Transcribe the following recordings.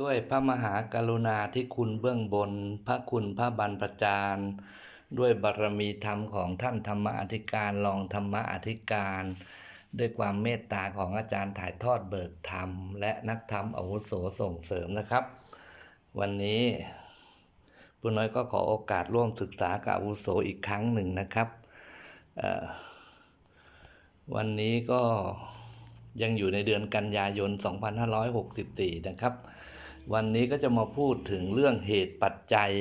ด้วยพระมหากรุณาธิคุณเบื้องบน พระคุณพระบรรพจารย์ด้วยบารมีธรรมของท่านธรรมอธิการรองธรรมอธิการ ด้วยความเมตตาของอาจารย์ถ่ายทอดเบิกธรรม และนักธรรมอาวุโสส่งเสริมนะครับ วันนี้ปุน้อยก็ขอโอกาสร่วมศึกษากับอาวุโสอีกครั้งหนึ่งนะครับ วันนี้ก็ยังอยู่ในเดือนกันยายน 2564 นะครับ วันนี้ก็จะมาพูดถึงเรื่องเหตุปัจจัย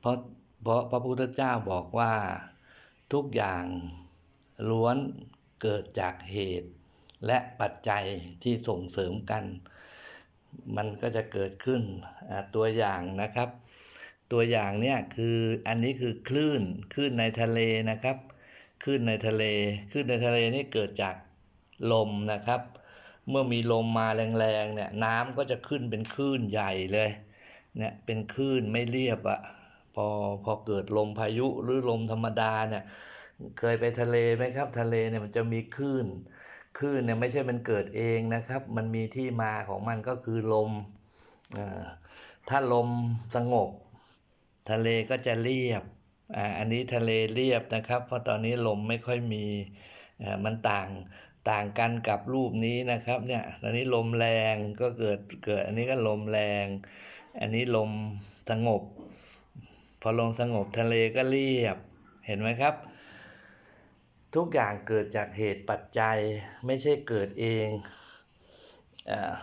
เพราะเพราะพระพุทธเจ้าบอกว่าทุกอย่างล้วนเกิดจากเหตุ และปัจจัยที่ส่งเสริมกัน มันก็จะเกิดขึ้นตัวอย่างนะครับ ตัวอย่างเนี่ยคืออันนี้คือคลื่นคลื่นในทะเลนะครับคลื่นในทะเลคลื่นในทะเลนี่เกิดจากลมนะครับ เมื่อมีลมมาแรงๆเนี่ยน้ำก็จะขึ้นเป็นคลื่นใหญ่เลยเนี่ยเป็นคลื่นไม่เรียบอะพอพอเกิดลมพายุหรือลมธรรมดาเนี่ยเคยไปทะเลไหมครับ ทะเลเนี่ยมันจะมีคลื่นคลื่นเนี่ยไม่ใช่มันเกิดเองนะครับ มันมีที่มาของมันก็คือลมอ่าถ้าลมสงบ ทะเลก็จะเรียบอ่าอันนี้ทะเลเรียบนะครับ เพราะตอนนี้ลมไม่ค่อยมีอ่ามันต่าง ต่างกันกับรูปนี้นะครับเนี่ยตอนนี้ลมแรงก็เกิดเกิดอันนี้ก็ลมแรง อันนี้ลมสงบ พอลมสงบทะเลก็เรียบ เห็นไหมครับ ทุกอย่างเกิดจากเหตุปัจจัยไม่ใช่เกิดเองอ่า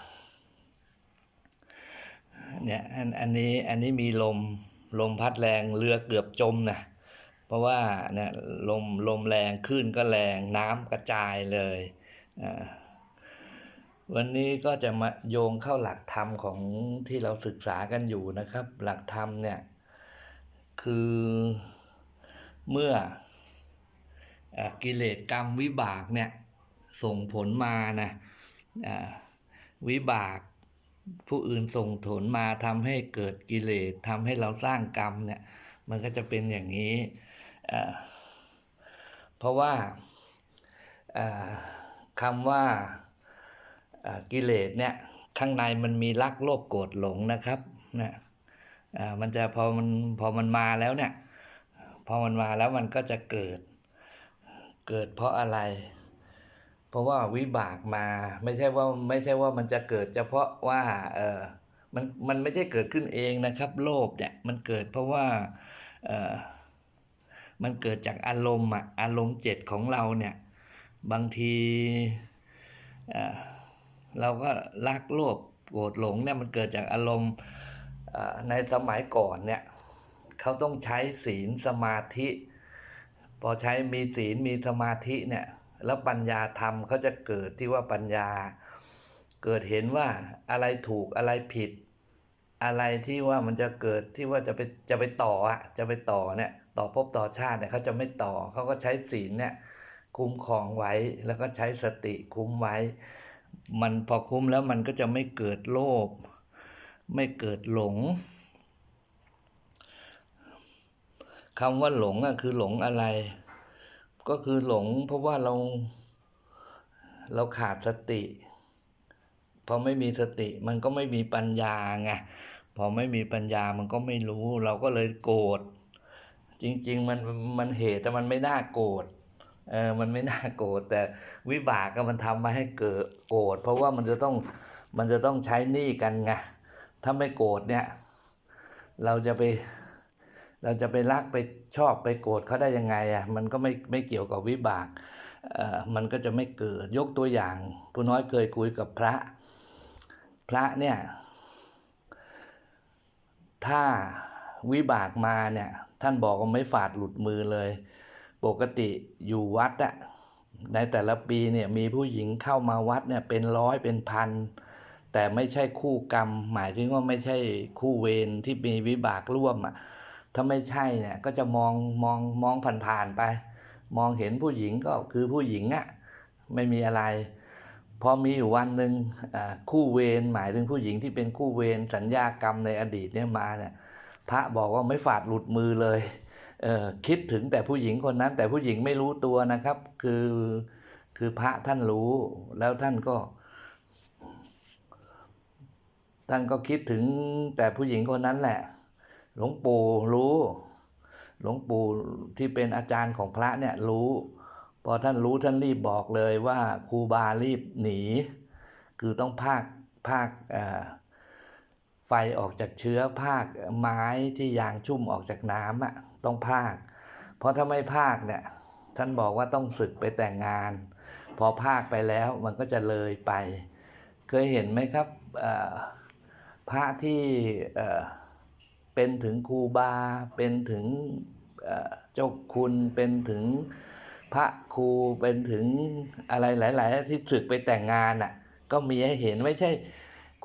เนี่ยอันอันนี้อันนี้มีลมลมพัดแรงเรือเกือบจมนะ เพราะว่าเนี่ยลมลมแรงคลื่นก็แรงน้ำกระจายเลยอ่าวันนี้ก็จะมาโยงเข้าหลักธรรมของที่เราศึกษากันอยู่นะครับ หลักธรรมเนี่ยคือเมื่ออกิเลสกรรมวิบากเนี่ยส่งผลมานะอ่าวิบากผู้อื่นส่งผลมาทำให้เกิดกิเลสทำให้เราสร้างกรรมเนี่ยมันก็จะเป็นอย่างนี้ เพราะว่าคำว่ากิเลสเนี่ยข้างในมันมีรักโลภโกรธหลงนะครับนะอ่ามันจะพอมันพอมันมาแล้วเนี่ยพอมันมาแล้วมันก็จะเกิดเกิดเพราะอะไร เพราะว่าวิบากมาไม่ใช่ว่าไม่ใช่ว่ามันจะเกิดเฉพาะว่าเออมันมันไม่ใช่เกิดขึ้นเองนะครับ โลภเนี่ยมันเกิดเพราะว่าเออ มันเกิดจากอารมณ์อะอารมณ์เจ็ดของเราเนี่ยบางทีเอ่อเราก็รักโลภโกรธหลงเนี่ยมันเกิดจากอารมณ์อ่อในสมัยก่อนเนี่ยเขาต้องใช้ศีลสมาธิ พอใช้มีศีลมีสมาธิเนี่ยแล้วปัญญาธรรมเขาจะเกิดที่ว่าปัญญา เกิดเห็นว่าอะไรถูกอะไรผิด อะไรที่ว่ามันจะเกิดที่ว่าจะไปจะไปต่ออะจะไปต่อเนี่ย ต่อภพต่อชาติเนี่ยเขาจะไม่ต่อเขาก็ใช้ศีลเนี่ยคุ้มครองไว้แล้วก็ใช้สติคุ้มไว้ มันพอคุ้มแล้วมันก็จะไม่เกิดโลภไม่เกิดหลงคำว่าหลงอะคือหลงอะไร ก็คือหลงเพราะว่าเราเราขาดสติพอไม่มีสติมันก็ไม่มีปัญญาไงพอไม่มีปัญญามันก็ไม่รู้ เราก็เลยโกรธ จริง ๆ มันมันเหตุแต่มันไม่น่าโกรธเออมันไม่น่าโกรธแต่วิบากก็มันทำมาให้เกิดโกรธเพราะว่ามันจะต้องมันจะต้องใช้หนี้กันไงถ้าไม่โกรธเนี่ย เราจะไป เราจะไปรักไปชอบไปโกรธเขาได้ยังไงอะมันก็ไม่ไม่เกี่ยวกับวิบากเอ่อมันก็จะไม่เกิดยกตัวอย่างผู้น้อยเคยคุยกับพระ พระเนี่ย ถ้า วิบากมาเนี่ยท่านบอกว่าไม่ฝาดหลุดมือเลย ปกติอยู่วัดอะในแต่ละปีเนี่ยมีผู้หญิงเข้ามาวัดเนี่ยเป็นร้อยเป็นพัน แต่ไม่ใช่คู่กรรม หมายถึงว่าไม่ใช่คู่เวรที่มีวิบากร่วมอะถ้าไม่ใช่เนี่ยก็จะมองมองมองผ่านๆไป มองเห็นผู้หญิงก็คือผู้หญิงอะไม่มีอะไรพอมีอยู่วันหนึ่งคู่เวรหมายถึงผู้หญิงที่เป็นคู่เวรสัญญากรรมในอดีตเนี่ยมาเนี่ย พระบอกว่าไม่ฝาดหลุดมือเลยเออคิดถึงแต่ผู้หญิงคนนั้น แต่ผู้หญิงไม่รู้ตัวนะครับ คือคือพระท่านรู้แล้วท่านก็ ท่านก็คิดถึงแต่ผู้หญิงคนนั้นแหละ หลวงปู่รู้ หลวงปู่ที่เป็นอาจารย์ของพระเนี่ยรู้ พอท่านรู้ท่านรีบบอกเลยว่าครูบารีบหนี คือต้องพากพากเอ่อ ไฟออกจากเชื้อพากไม้ที่ยางชุ่มออกจากน้ำอะต้องพากเพราะถ้าไม่พากเนี่ยท่านบอกว่าต้องศึกไปแต่งงาน พอพากไปแล้วมันก็จะเลยไป เคยเห็นไหมครับพระที่เป็นถึงครูบา เป็นถึงเอ่อเจ้าคุณเป็นถึงพระครูเป็นถึงอะไรหลาย ๆ ที่ศึกไปแต่งงานอะก็มีให้เห็นไม่ใช่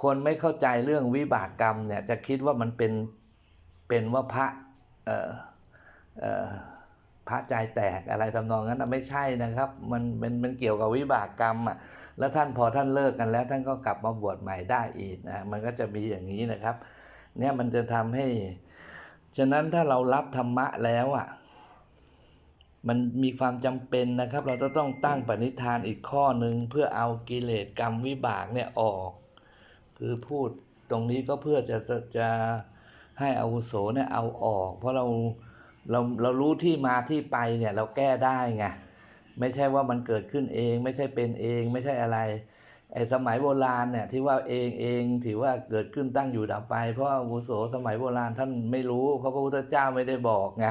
คนไม่เข้าใจเรื่องวิบากกรรมเนี่ยจะคิดว่ามันเป็นเป็นว่าพระเอ่อเอ่อพระใจแตกอะไรทำนองนั้นไม่ใช่นะครับ มันมันมันเกี่ยวกับวิบากกรรมอะแล้วท่านพอท่านเลิกกันแล้ว ท่านก็กลับมาบวชใหม่ได้อีกนะมันก็จะมีอย่างนี้นะครับ เนี่ยมันจะทำให้ ฉะนั้นถ้าเรารับธรรมะแล้วอะมันมีความจำเป็นนะครับ เราจะต้องตั้งปณิธานอีกข้อหนึ่งเพื่อเอากิเลสกรรมวิบากเนี่ยออก คือพูดตรงนี้ก็เพื่อจะจะจะให้อาวุโสเนี่ยเอาออก เพราะเราเราเรารู้ที่มาที่ไปเนี่ยเราแก้ได้ไงไม่ใช่ว่ามันเกิดขึ้นเอง ไม่ใช่เป็นเองไม่ใช่อะไรไอ้สมัยโบราณเนี่ยที่ว่าเองเองถือว่าเกิดขึ้นตั้งอยู่ดับไป เพราะอาวุโสสมัยโบราณท่านไม่รู้เพราะพระพุทธเจ้าไม่ได้บอกไง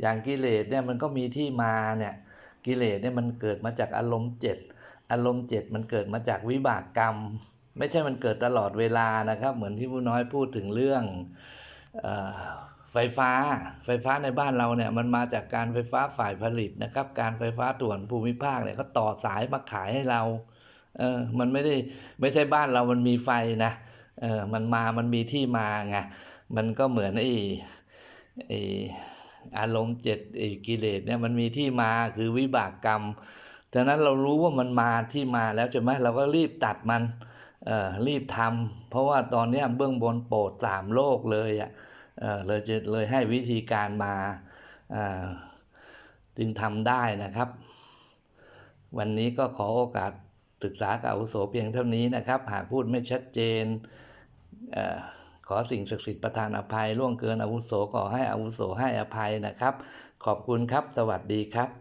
อย่างกิเลสเนี่ยมันก็มีที่มาเนี่ยกิเลสเนี่ยมันเกิดมาจากอารมณ์เจ็ดอารมณ์เจ็ดมันเกิดมาจากวิบากกรรม ไม่ใช่มันเกิดตลอดเวลานะครับ เหมือนที่ผู้น้อยพูดถึงเรื่องอไฟฟ้า ไฟฟ้าในบ้านเราเนี่ยมันมาจากการไฟฟ้าฝ่ายผลิตนะครับ การไฟฟ้าส่วนภูมิภาคเนี่ยเขาต่อสายมาขายให้เราเออมันไม่ได้ไม่ใช่บ้านเรามันมีไฟนะเออมันมามันมีที่มาไงมันก็เหมือนไอ้ไอ้อารมณ์เจ็ดไอ้กิเลสเนี่ยมันมีที่มาคือวิบากกรรมฉะนั้นเรารู้ว่ามันมาที่มาแล้วใช่ไหมเราก็รีบตัดมัน รีบทำเพราะว่าตอนนี้เบื้องบนโปรดสามโลกเลยอะเออเลยจะเลยให้วิธีการมาอ่าจึงทำได้นะครับ วันนี้ก็ขอโอกาสศึกษากับอุโสเพียงเท่านี้นะครับ หากพูดไม่ชัดเจนเอ่อขอสิ่งศักดิ์สิทธิ์ประทานอภัยล่วงเกินอาวุโสขอให้อาวุโสให้อภัยนะครับ ขอบคุณครับ สวัสดีครับ